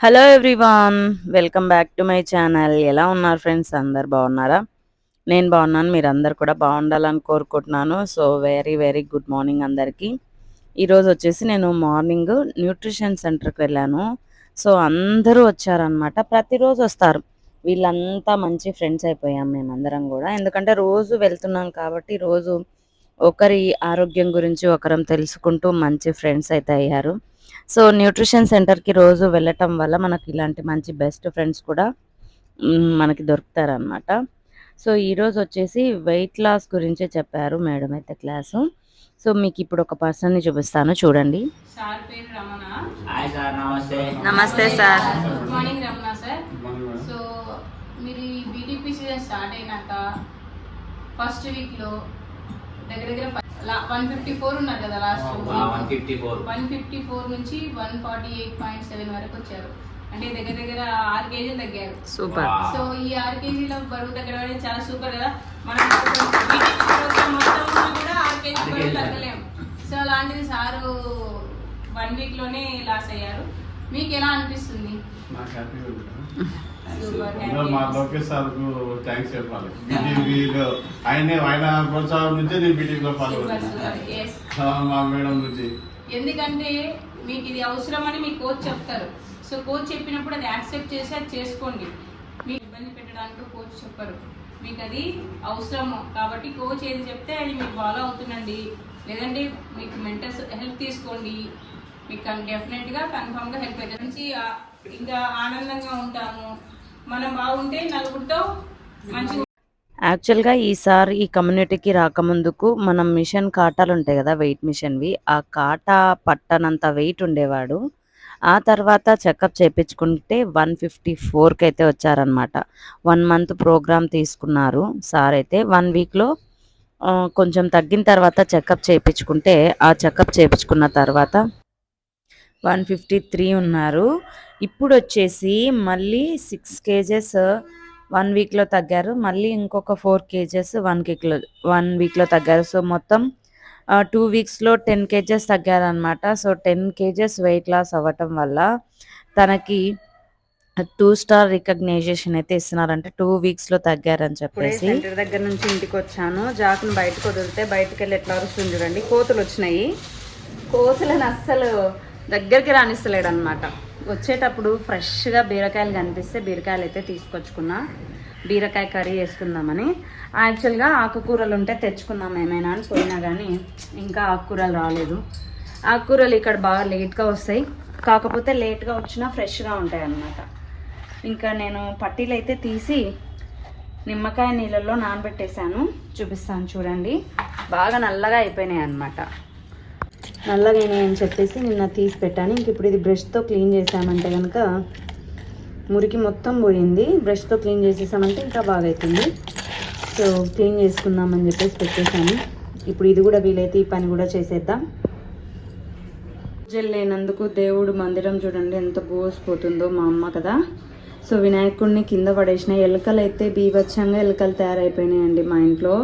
Hello everyone welcome back to my channel ఎలా ఉన్నారు friends అందరు బాగున్నారా? నేను బాగున్నాను మీరు అందరు కూడా బాగుండాలని కోరుకుంటున్నాను. So very very good morning అందరికీ. ఈరోజు వచ్చేసి నేను మార్నింగ్ న్యూట్రిషన్ సెంటర్కి వెళ్ళాను. సో అందరూ వచ్చారనమాట ప్రతిరోజు వస్తారు. వీళ్ళంతా మంచి ఫ్రెండ్స్ అయిపోయాం మేమందరం కూడా. ఎందుకంటే రోజు వెళ్తున్నాం కాబట్టి రోజు ఒకరి ఆరోగ్యం గురించి ఒకరం తెలుసుకుంటూ మంచి ఫ్రెండ్స్ అయితే అయ్యారు. సో న్యూట్రిషన్ సెంటర్కి రోజు వెళ్ళటం వల్ల మనకి ఇలాంటి మంచి బెస్ట్ ఫ్రెండ్స్ కూడా మనకి దొరుకుతారనమాట సో ఈరోజు వచ్చేసి వెయిట్ లాస్ గురించే చెప్పారు మేడం అయితే క్లాసు. సో మీకు ఇప్పుడు ఒక పర్సన్ని చూపిస్తాను చూడండి. సార్ పేరు రమణ. హాయ్ సార్ నమస్తే. నమస్తే sir. Good morning Ramana sir. So మీరు ఈ బీటీపీ సీజన్ స్టార్ట్ అయినాక ఫస్ట్ వీక్లో దగ్గర దగ్గర వన్ ఫిఫ్టీ ఫోర్ ఉన్నారు కదా last one fifty four one fifty four నుంచి one forty eight point seven వరకు వచ్చారు. అంటే దగ్గర దగ్గర ఆరు కేజీలు తగ్గారు. సూపర్. సో ఈ ఆరు కేజీల బరువు తగ్గడం అనేది చాలా సూపర్ కదా. మనం మొత్తం ఉన్నా కూడా ఆరు కేజీల బరువు తగ్గలేం. సో అలాంటిది సారు వన్ వీక్లోనే లాస్ అయ్యారు. మీకు ఎలా అనిపిస్తుంది? మా లోకేష్ సార్కు థ్యాంక్స్ చెప్పాలి బీటీవీలో ఆయన ఆయన ప్రోత్సాహం నుంచే నేను బీటీవీలో పాల్గొన్నాను. మా మేడం నుంచి. ఎందుకంటే మీకు ఇది అవసరం అని మీ కోచ్ చెప్తారు. సో కోచ్ చెప్పినప్పుడు అది యాక్సెప్ట్ చేసి అది చేసుకోండి. మీకు ఇబ్బంది పెట్టడానికి కోచ్ చెప్పరు. మీకు అది అవసరము. కాబట్టి కోచ్ ఏది చెప్తే అది మీకు ఫాలో అవుతుందండి లేదంటే మీకు మెంటల్ హెల్ప్ తీసుకోండి. మీకు డెఫినెట్గా కన్ఫామ్గా హెల్ప్ అవుతుంది. మంచి ఇంకా ఆనందంగా ఉంటాము. మనం బాగుంటే నలుగురితో యాక్చువల్గా ఈసారి ఈ కమ్యూనిటీకి రాకముందుకు మనం మిషన్ కాటాలు ఉంటాయి కదా వెయిట్ మిషన్వి. ఆ కాటా పట్టనంత వెయిట్ ఉండేవాడు. ఆ తర్వాత చెకప్ చేయించుకుంటే వన్ ఫిఫ్టీ ఫోర్కి అయితే వచ్చారనమాట వన్ మంత్ ప్రోగ్రామ్ తీసుకున్నారు సార్ అయితే. వన్ వీక్లో కొంచెం తగ్గిన తర్వాత చెకప్ చేయించుకుంటే ఆ చెకప్ చేయించుకున్న తర్వాత వన్ ఫిఫ్టీ త్రీ ఉన్నారు. ఇప్పుడు వచ్చేసి మళ్ళీ సిక్స్ కేజెస్ వన్ వీక్లో తగ్గారు. మళ్ళీ ఇంకొక ఫోర్ కేజెస్ వన్ వీక్లో వన్ వీక్లో తగ్గారు. సో మొత్తం టూ వీక్స్లో ten kgs తగ్గారనమాట so ten kgs weight loss అవ్వటం వల్ల తనకి టూ స్టార్ రికగ్నైజేషన్ అయితే ఇస్తున్నారంటే. టూ వీక్స్లో తగ్గారని చెప్పేసి. సెంటర్ దగ్గర నుంచి ఇంటికి వచ్చాను జాకును బయటకు వదిలితే బయటకు వెళ్ళి ఎట్లా అరుస్తుంది చూడండి. కోతులు వచ్చినాయి కోతులను అస్సలు దగ్గరికి రానిస్తలేడు అనమాట వచ్చేటప్పుడు ఫ్రెష్గా బీరకాయలు కనిపిస్తే బీరకాయలు అయితే తీసుకొచ్చుకున్నా. బీరకాయ కర్రీ వేసుకుందామని. యాక్చువల్గా ఆకుకూరలు ఉంటే తెచ్చుకుందాం ఏమైనా అని పోయినా కానీ ఇంకా ఆకుకూరలు రాలేదు. ఆకుకూరలు ఇక్కడ బాగా లేట్గా వస్తాయి. కాకపోతే లేట్గా వచ్చినా ఫ్రెష్గా ఉంటాయి అన్నమాట ఇంకా నేను పట్టీలు అయితే తీసి నిమ్మకాయ నీళ్ళల్లో నానబెట్టేశాను. చూపిస్తాను చూడండి. బాగా నల్లగా అయిపోయినాయి అన్నమాట నల్లగా అని చెప్పేసి నిన్న తీసి పెట్టాను. ఇంక ఇప్పుడు ఇది బ్రష్తో క్లీన్ చేసామంటే కనుక మురికి మొత్తం పోయింది. బ్రష్తో క్లీన్ చేసేసామంటే ఇంకా బాగా అవుతుంది సో క్లీన్ చేసుకుందామని చెప్పేసి పెట్టేశాను. ఇప్పుడు ఇది కూడా వీలైతే ఈ పని కూడా చేసేద్దాం. పూజలు లేనందుకు దేవుడు మందిరం చూడండి ఎంత బోసిపోతుందో మా అమ్మ కదా. సో వినాయకుడిని కింద పడేసిన ఎలుకలు అయితే బీభత్సంగా ఎలుకలు తయారైపోయినాయండి మా ఇంట్లో.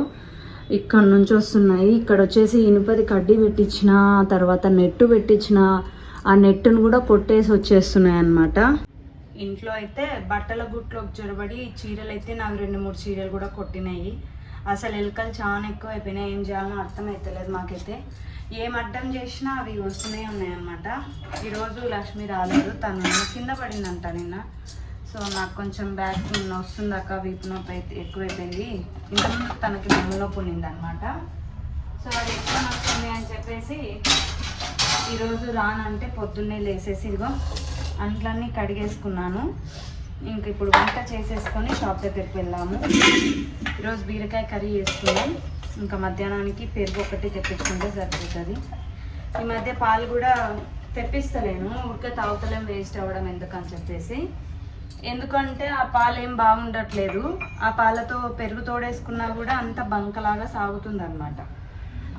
ఇక్కడ నుంచి వస్తున్నాయి. ఇక్కడ వచ్చేసి ఇనుపది కడ్డీ పెట్టించిన తర్వాత నెట్టు పెట్టించిన ఆ నెట్టును కూడా కొట్టేసి వచ్చేస్తున్నాయి అన్నమాట. ఇంట్లో అయితే బట్టల గుట్లోకి జొరబడి చీరలు అయితే నాకు రెండు మూడు చీరలు కూడా కొట్టినాయి. అసలు ఎలుకలు చాలా ఎక్కువ అయిపోయినాయి ఏం చేయాలో అర్థం అవుతలేదు మాకైతే. ఏం అడ్డం చేసినా అవి వస్తూనే ఉన్నాయి అనమాట ఈరోజు లక్ష్మి రాలేదు. తను కింద పడిందంట నిన్న. సో నాకు కొంచెం బ్యాక్ వస్తుంది అక్క వీపు నొప్పి అయితే ఎక్కువైపోయింది. ఇంతకుముందు తనకి నమ్ము నొప్పి ఉండింది అనమాట సో అది ఎక్కువ నొస్తుంది అని చెప్పేసి ఈరోజు రానంటే పొద్దున్నే లేసేసి ఇదిగో అంట్లన్నీ కడిగేసుకున్నాను. ఇంక ఇప్పుడు వంట చేసేసుకొని షాప్ దగ్గరికి వెళ్ళాము. ఈరోజు బీరకాయ కర్రీ చేసుకున్నాం. ఇంకా మధ్యాహ్నానికి పెరుగు ఒకటి తెప్పించుకుంటే సరిపోతుంది. ఈ మధ్య పాలు కూడా తెప్పిస్తలేను. ఉడక తాగుతలేం వేస్ట్ అవ్వడం ఎందుకని చెప్పేసి. ఎందుకంటే ఆ పాలు ఏం బాగుండట్లేదు. ఆ పాలతో పెరుగు తోడేసుకున్నా కూడా అంత బంకలాగా సాగుతుంది అనమాట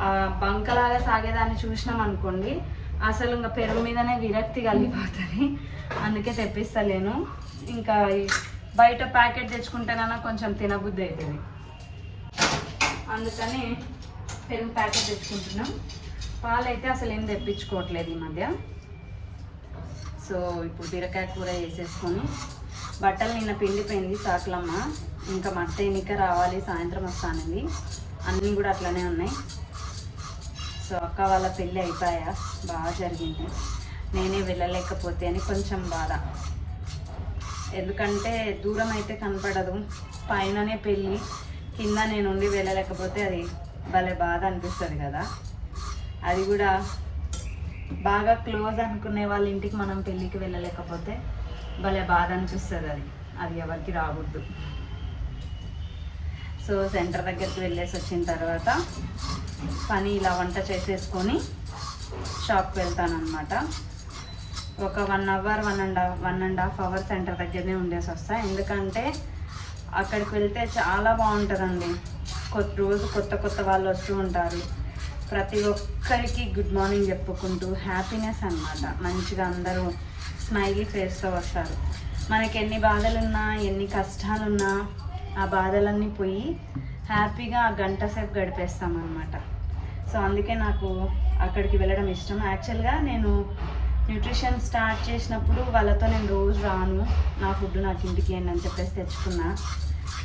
ఆ బంకలాగా సాగేదాన్ని చూసినాం అనుకోండి అసలు ఇంకా పెరుగు మీదనే విరక్తి కలిగిపోతుంది. అందుకే తెప్పిస్తలేను ఇంకా బయట ప్యాకెట్ తెచ్చుకుంటే కన్నా కొంచెం తినబుద్ధి అవుతుంది అందుకని పెరుగు ప్యాకెట్ తెచ్చుకుంటున్నాం. పాలు అయితే అసలు ఏం తెప్పించుకోవట్లేదు ఈ మధ్య. సో ఇప్పుడు బీరకాయ కూర వేసేసుకొని బట్టలు నిన్న పిండిపోయింది సాకులమ్మ. ఇంకా మట్ట ఎన్నిక రావాలి సాయంత్రం వస్తానండి అన్నీ కూడా అట్లనే ఉన్నాయి. సో అక్క వాళ్ళ పెళ్ళి అయిపోయా బాగా జరిగింది. నేనే వెళ్ళలేకపోతే అని కొంచెం బాధ. ఎందుకంటే దూరం అయితే కనపడదు. పైననే పెళ్ళి కింద నేను ఉండి వెళ్ళలేకపోతే అది భలే బాధ అనిపిస్తుంది కదా. అది కూడా బాగా క్లోజ్ అనుకునే వాళ్ళ ఇంటికి మనం పెళ్ళికి వెళ్ళలేకపోతే భలే బాధ అనిపిస్తుంది అది. అది ఎవరికి రాకూడదు సో సెంటర్ దగ్గరికి వెళ్ళేసి వచ్చిన తర్వాత పని ఇలా వంట చేసేసుకొని షాప్కి వెళ్తాను అనమాట ఒక one hour one and one and half hour centre దగ్గరనే ఉండేసి వస్తా. ఎందుకంటే అక్కడికి వెళ్తే చాలా బాగుంటుందండి. కొత్త రోజు కొత్త కొత్త వాళ్ళు వస్తూ ఉంటారు. ప్రతి ఒక్కరికి గుడ్ మార్నింగ్ చెప్పుకుంటూ హ్యాపీనెస్ అన్నమాట. మంచిగా అందరూ స్మైలీ ఫేస్తో వస్తారు. మనకి ఎన్ని బాధలున్నా ఎన్ని కష్టాలున్నా ఆ బాధలన్నీ పోయి హ్యాపీగా ఆ గంట సేపు గడిపేస్తాం అనమాట సో అందుకే నాకు అక్కడికి వెళ్ళడం ఇష్టం. యాక్చువల్గా నేను న్యూట్రిషన్ స్టార్ట్ చేసినప్పుడు వాళ్ళతో నేను రోజు రాను. నా ఫుడ్ నాకు ఇంటికి ఏంటి అని చెప్పేసి తెచ్చుకున్నా.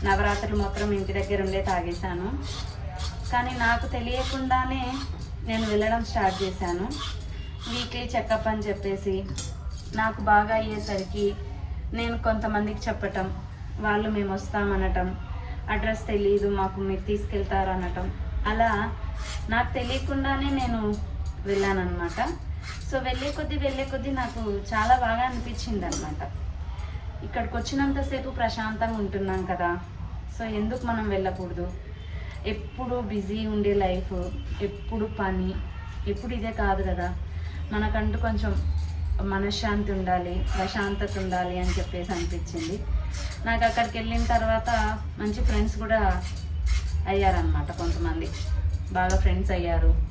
నవరాత్రులు మాత్రం ఇంటి దగ్గర ఉండే తాగేశాను. కానీ నాకు తెలియకుండానే నేను వెళ్ళడం స్టార్ట్ చేశాను. వీక్లీ చెకప్ అని చెప్పేసి నాకు బాగా అయ్యేసరికి నేను కొంతమందికి చెప్పటం వాళ్ళు మేము వస్తామనటం అడ్రస్ తెలియదు మాకు మీరు తీసుకెళ్తారు అనటం అలా నాకు తెలియకుండానే నేను వెళ్ళానన్నమాట. సో వెళ్ళే కొద్దీ వెళ్ళే కొద్దీ నాకు చాలా బాగా అనిపించింది అనమాట ఇక్కడికి వచ్చినంతసేపు ప్రశాంతంగా ఉంటున్నాం కదా. సో ఎందుకు మనం వెళ్ళకూడదు? ఎప్పుడు బిజీ ఉండే లైఫ్ ఎప్పుడు పని ఎప్పుడు ఇదే కాదు కదా. మనకంటూ కొంచెం మనశ్శాంతి ఉండాలి ప్రశాంతత ఉండాలి అని చెప్పేసి అనిపించింది. నాకు అక్కడికి వెళ్ళిన తర్వాత మంచి ఫ్రెండ్స్ కూడా అయ్యారనమాట కొంతమంది. బాగా ఫ్రెండ్స్ అయ్యారు.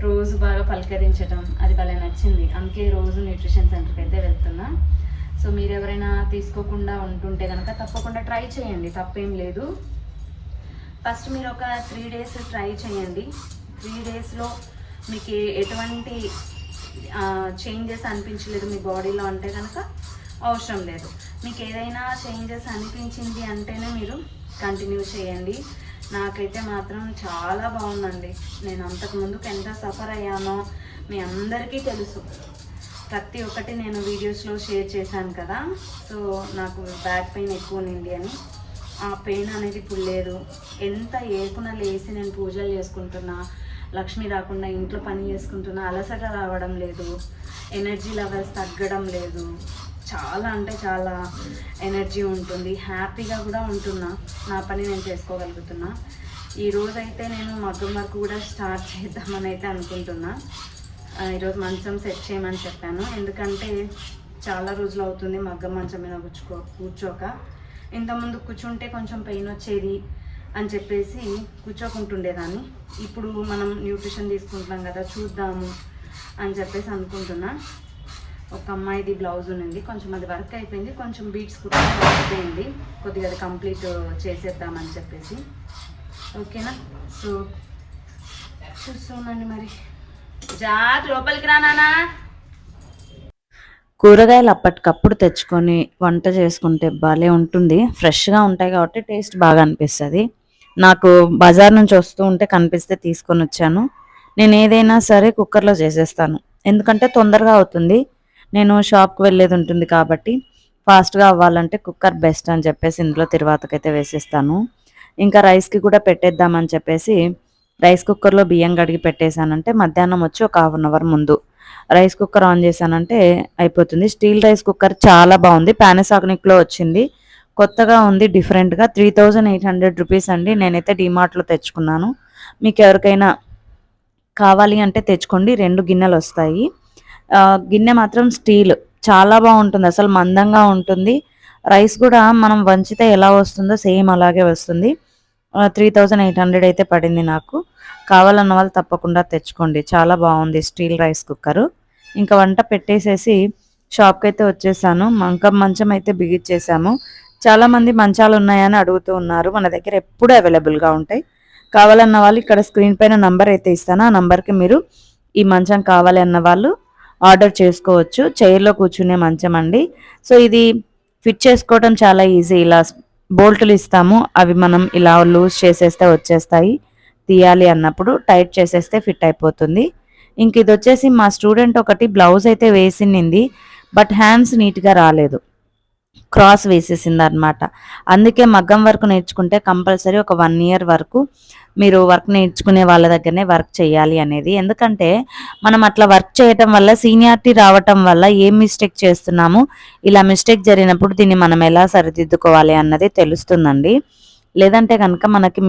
రోజు బాగా పలకరించడం అది భలే నచ్చింది. అందుకే రోజు న్యూట్రిషన్ సెంటర్కి అయితే వెళ్తున్నా. సో మీరు ఎవరైనా తీసుకోకుండా ఉంటుంటే కనుక తప్పకుండా ట్రై చేయండి. తప్పేం లేదు. ఫస్ట్ మీరు ఒక త్రీ డేస్ ట్రై చేయండి. త్రీ డేస్లో మీకు ఎటువంటి చేంజెస్ అనిపించలేదు మీ బాడీలో అంటే కనుక అవసరం లేదు. మీకు ఏదైనా చేంజెస్ అనిపించింది అంటేనే మీరు కంటిన్యూ చేయండి. నాకైతే మాత్రం చాలా బాగుందండి. నేను అంతకుముందుకు ఎంత సఫర్ అయ్యానో మీ అందరికీ తెలుసు. ప్రతి ఒక్కటి నేను వీడియోస్లో షేర్ చేశాను కదా. సో నాకు బ్యాక్ పెయిన్ ఎక్కువ ఉండింది అని. ఆ పెయిన్ అనేది ఇప్పుడు లేదు. ఎంత ఏకున లేసి నేను పూజలు చేసుకుంటున్నా లక్ష్మి రాకుండా ఇంట్లో పని చేసుకుంటున్నా అలసట రావడం లేదు. ఎనర్జీ లెవెల్స్ తగ్గడం లేదు. చాలా అంటే చాలా ఎనర్జీ ఉంటుంది. హ్యాపీగా కూడా ఉంటున్నా. నా పని నేను చేసుకోగలుగుతున్నా. ఈరోజు అయితే నేను మగ్గం వర్క్ కూడా స్టార్ట్ చేద్దామని అయితే అనుకుంటున్నా. ఈరోజు మంచం సెట్ చేయమని చెప్పాను. ఎందుకంటే చాలా రోజులు అవుతుంది మగ్గం మంచం మీద కూర్చుకో కూర్చోక. ఇంతకుముందు కూర్చుంటే కొంచెం పెయిన్ వచ్చేది. అని చెప్పేసి కూర్చోకుంటుండేదాన్ని. ఇప్పుడు మనం న్యూట్రిషన్ తీసుకుంటున్నాం కదా చూద్దాము అని చెప్పేసి అనుకుంటున్నా. ఒక అమ్మాయిది బ్లౌజ్ ఉంది కొంచెం అది వర్క్ అయిపోయింది కొంచెం బీట్స్ కూడా అయిపోయింది. కొద్దిగా అది కంప్లీట్ చేసేద్దామని చెప్పేసి. ఓకేనా? సో చూస్తున్నాను మరి. జాత్ లోపలికి రానానా కూరగాయలు అప్పటికప్పుడు తెచ్చుకొని వంట చేసుకుంటే భలే ఉంటుంది. ఫ్రెష్గా ఉంటాయి కాబట్టి టేస్ట్ బాగా అనిపిస్తుంది. నాకు బజార్ నుంచి వస్తూ ఉంటే కనిపిస్తే తీసుకొని వచ్చాను. నేను ఏదైనా సరే కుక్కర్లో చేసేస్తాను. ఎందుకంటే తొందరగా అవుతుంది. నేను షాప్కి వెళ్ళేది ఉంటుంది కాబట్టి ఫాస్ట్గా అవ్వాలంటే కుక్కర్ బెస్ట్ అని చెప్పేసి ఇందులో తిరువాతకైతే వేసేస్తాను. ఇంకా రైస్కి కూడా పెట్టేద్దామని చెప్పేసి రైస్ కుక్కర్లో బియ్యం కడిగి పెట్టేశానంటే మధ్యాహ్నం వచ్చి ఒక హాఫ్ అన్ అవర్ ముందు రైస్ కుక్కర్ ఆన్ చేశానంటే అయిపోతుంది. స్టీల్ రైస్ కుక్కర్ చాలా బాగుంది. పానాసాగ్నిక్లో వచ్చింది. కొత్తగా ఉంది డిఫరెంట్గా. Three thousand eight hundred rupees అండి. నేనైతే డిమార్ట్లో తెచ్చుకున్నాను. మీకు ఎవరికైనా కావాలి అంటే తెచ్చుకోండి. రెండు గిన్నెలు వస్తాయి. గిన్నె మాత్రం స్టీల్. చాలా బాగుంటుంది. అసలు మందంగా ఉంటుంది. రైస్ కూడా మనం వంచితే ఎలా వస్తుందో సేమ్ అలాగే వస్తుంది. త్రీ థౌజండ్ ఎయిట్ హండ్రెడ్ అయితే పడింది నాకు. కావాలన్న వాళ్ళు తప్పకుండా తెచ్చుకోండి. చాలా బాగుంది స్టీల్ రైస్ కుక్కరు. ఇంకా వంట పెట్టేసేసి షాప్కి అయితే వచ్చేసాను మంకం మంచం అయితే బిగిచ్చేసాము చాలా మంది మంచాలు ఉన్నాయని అడుగుతూ ఉన్నారు. మన దగ్గర ఎప్పుడు అవైలబుల్గా ఉంటాయి. కావాలన్న వాళ్ళు ఇక్కడ స్క్రీన్ పైన నంబర్ అయితే ఇస్తాను. ఆ నంబర్కి మీరు ఈ మంచం కావాలి అన్న వాళ్ళు ఆర్డర్ చేసుకోవచ్చు. చైర్లో కూర్చునే మంచం అండి. సో ఇది ఫిట్ చేసుకోవడం చాలా ఈజీ. ఇలా బోల్టులు ఇస్తాము. అవి మనం ఇలా లూజ్ చేసేస్తే వచ్చేస్తాయి. తీయాలి అన్నప్పుడు టైట్ చేసేస్తే ఫిట్ అయిపోతుంది. ఇంక ఇది వచ్చేసి మా స్టూడెంట్ ఒకటి బ్లౌజ్ అయితే వేసింది బట్ హ్యాండ్స్ నీట్గా రాలేదు. క్రాస్ వేసేసింది అనమాట అందుకే మగ్గం వర్క్ నేర్చుకుంటే కంపల్సరీ ఒక వన్ ఇయర్ వరకు మీరు వర్క్ నేర్చుకునే వాళ్ళ దగ్గరనే వర్క్ చేయాలి అనేది. ఎందుకంటే మనం అట్లా వర్క్ చేయటం వల్ల సీనియారిటీ రావటం వల్ల ఏం మిస్టేక్ చేస్తున్నాము? ఇలా మిస్టేక్ జరిగినప్పుడు దీన్ని మనం ఎలా సరిదిద్దుకోవాలి అన్నది తెలుస్తుందండి. లేదంటే కనుక మనకి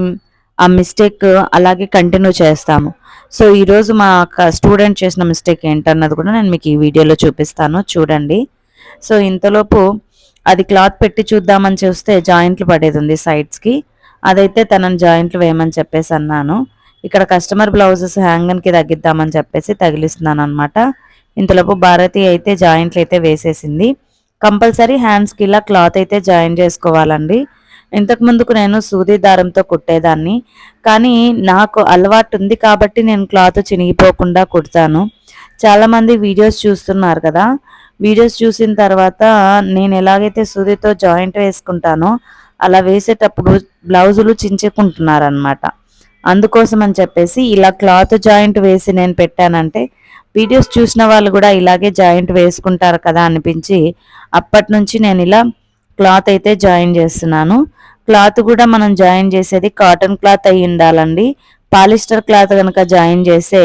ఆ మిస్టేక్ అలాగే కంటిన్యూ చేస్తాము. సో ఈరోజు మా స్టూడెంట్ చేసిన మిస్టేక్ ఏంటన్నది కూడా నేను మీకు ఈ వీడియోలో చూపిస్తాను. చూడండి. సో ఇంతలోపు అది క్లాత్ పెట్టి చూద్దామని చూస్తే జాయింట్లు పడేది ఉంది సైడ్స్కి అదైతే తనని జాయింట్లు వేయమని చెప్పేసి అన్నాను. ఇక్కడ కస్టమర్ బ్లౌజెస్ హ్యాంగన్కి తగ్గిద్దామని చెప్పేసి తగిలిస్తున్నాను అనమాట ఇంతలోపు భారతి అయితే జాయింట్లు అయితే వేసేసింది. కంపల్సరీ హ్యాండ్స్కి ఇలా క్లాత్ అయితే జాయిన్ చేసుకోవాలండి. ఇంతకు ముందుకు నేను సూది దారంతో కుట్టేదాన్ని. కానీ నాకు అలవాటు ఉంది కాబట్టి నేను క్లాత్ చినిగిపోకుండా కుడతాను. చాలామంది వీడియోస్ చూస్తున్నారు కదా వీడియోస్ చూసిన తర్వాత నేను ఎలాగైతే సూదితో జాయింట్ వేసుకుంటానో అలా వేసేటప్పుడు బ్లౌజులు చించుకుంటున్నారనమాట అందుకోసం అని చెప్పేసి ఇలా క్లాత్ జాయింట్ వేసి నేను పెట్టానంటే వీడియోస్ చూసిన వాళ్ళు కూడా ఇలాగే జాయింట్ వేసుకుంటారు కదా అనిపించి అప్పటి నుంచి నేను ఇలా క్లాత్ అయితే జాయిన్ చేస్తున్నాను. క్లాత్ కూడా మనం జాయిన్ చేసేది కాటన్ క్లాత్ అయి ఉండాలండి. పాలిస్టర్ క్లాత్ కనుక జాయిన్ చేస్తే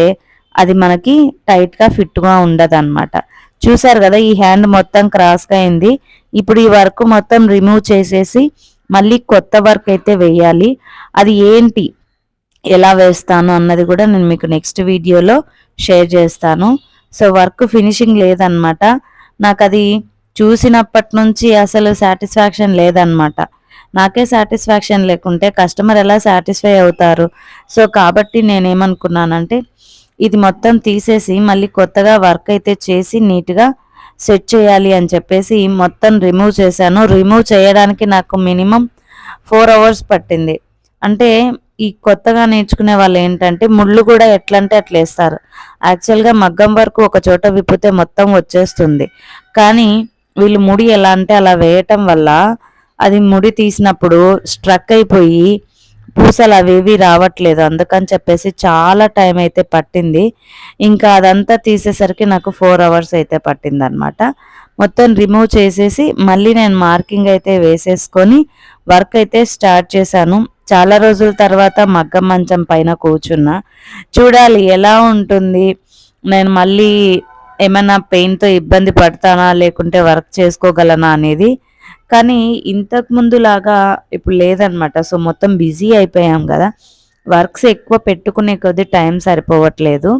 అది మనకి టైట్గా ఫిట్గా ఉండదు అనమాట చూసారు కదా ఈ హ్యాండ్ మొత్తం క్రాస్గా అయింది. ఇప్పుడు ఈ వర్క్ మొత్తం రిమూవ్ చేసేసి మళ్ళీ కొత్త వర్క్ అయితే వేయాలి. అది ఏంటి ఎలా వేస్తాను అన్నది కూడా నేను మీకు నెక్స్ట్ వీడియోలో షేర్ చేస్తాను. సో వర్క్ ఫినిషింగ్ లేదనమాట నాకు అది చూసినప్పటి నుంచి అసలు సాటిస్ఫాక్షన్ లేదనమాట నాకే సాటిస్ఫాక్షన్ లేకుంటే కస్టమర్ ఎలా సాటిస్ఫై అవుతారు? సో కాబట్టి నేనేమనుకున్నానంటే ఇది మొత్తం తీసేసి మళ్ళీ కొత్తగా వర్క్ అయితే చేసి నీట్గా సెట్ చేయాలి అని చెప్పేసి మొత్తం రిమూవ్ చేశాను. రిమూవ్ చేయడానికి నాకు మినిమం ఫోర్ అవర్స్ పట్టింది. అంటే ఈ కొత్తగా నేర్చుకునే వాళ్ళు ఏంటంటే ముళ్ళు కూడా ఎట్లా అంటే అట్లా వేస్తారు. యాక్చువల్గా మగ్గం వరకు ఒక చోట విప్పితే మొత్తం వచ్చేస్తుంది. కానీ వీళ్ళు ముడి ఎలా అంటే అలా వేయటం వల్ల అది ముడి తీసినప్పుడు స్ట్రక్ అయిపోయి పూసలు అవేవి రావట్లేదు. అందుకని చెప్పేసి చాలా టైం అయితే పట్టింది. ఇంకా అదంతా తీసేసరికి నాకు ఫోర్ అవర్స్ అయితే పట్టింది అనమాట మొత్తం రిమూవ్ చేసేసి మళ్ళీ నేను మార్కింగ్ అయితే వేసేసుకొని వర్క్ అయితే స్టార్ట్ చేశాను. చాలా రోజుల తర్వాత మగ్గం మంచం పైన కూర్చున్నా. చూడాలి ఎలా ఉంటుంది. నేను మళ్ళీ ఏమైనా పెయిన్తో ఇబ్బంది పడతానా లేకుంటే వర్క్ చేసుకోగలనా అనేది కానీ ఇంతకు ముందు లాగా ఇప్పుడు లేదనమాట సో మొత్తం బిజీ అయిపోయాం కదా. వర్క్స్ ఎక్కువ పెట్టుకునే కొద్దీ టైం సరిపోవట్లేదు.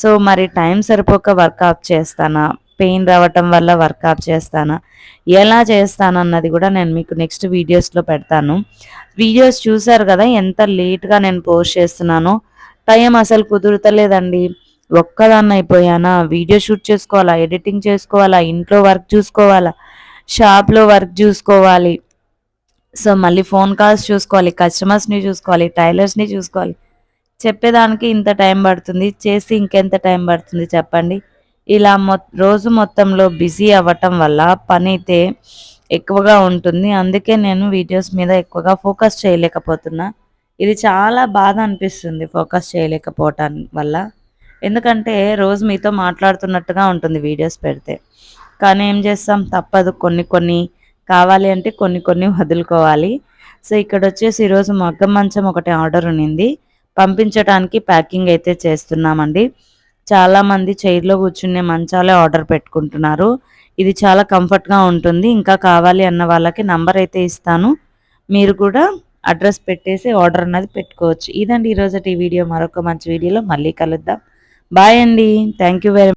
సో మరి టైం సరిపోక వర్క్ ఆఫ్ చేస్తానా? పెయిన్ రావటం వల్ల వర్క్ ఆఫ్ చేస్తానా? ఎలా చేస్తాను అన్నది కూడా నేను మీకు నెక్స్ట్ వీడియోస్లో పెడతాను. వీడియోస్ చూసారు కదా ఎంత లేట్గా నేను పోస్ట్ చేస్తున్నానో. టైం అసలు కుదురుతలేదండి. ఒక్కదాన్ని అయిపోయానా వీడియో షూట్ చేసుకోవాలా? ఎడిటింగ్ చేసుకోవాలా? ఇంట్లో వర్క్ చూసుకోవాలా? షాప్లో వర్క్ చూసుకోవాలి. సో మళ్ళీ ఫోన్ కాల్స్ చూసుకోవాలి కస్టమర్స్ని చూసుకోవాలి టైలర్స్ని చూసుకోవాలి. చెప్పేదానికి ఇంత టైం పడుతుంది చేసి ఇంకెంత టైం పడుతుంది చెప్పండి. ఇలా మొ రోజు మొత్తంలో బిజీ అవ్వటం వల్ల పని అయితే ఎక్కువగా ఉంటుంది. అందుకే నేను వీడియోస్ మీద ఎక్కువగా ఫోకస్ చేయలేకపోతున్నా. ఇది చాలా బాధ అనిపిస్తుంది ఫోకస్ చేయలేకపోవటం వల్ల. ఎందుకంటే రోజు మీతో మాట్లాడుతున్నట్టుగా ఉంటుంది వీడియోస్ పెడితే. కానీ ఏం చేస్తాం? తప్పదు. కొన్ని కొన్ని కావాలి అంటే కొన్ని కొన్ని వదులుకోవాలి. సో ఇక్కడ వచ్చేసి ఈరోజు మగ్గం మంచం ఒకటి ఆర్డర్ ఉన్నింది. పంపించడానికి ప్యాకింగ్ అయితే చేస్తున్నామండి. చాలామంది చైర్లో కూర్చునే మంచాలే ఆర్డర్ పెట్టుకుంటున్నారు. ఇది చాలా కంఫర్ట్గా ఉంటుంది. ఇంకా కావాలి అన్న వాళ్ళకి నంబర్ అయితే ఇస్తాను. మీరు కూడా అడ్రస్ పెట్టేసి ఆర్డర్ అన్నది పెట్టుకోవచ్చు. ఇదండి ఈరోజు ఈ వీడియో. మరొక మంచి వీడియోలో మళ్ళీ కలుద్దాం. బాయ్ అండి. Thank you very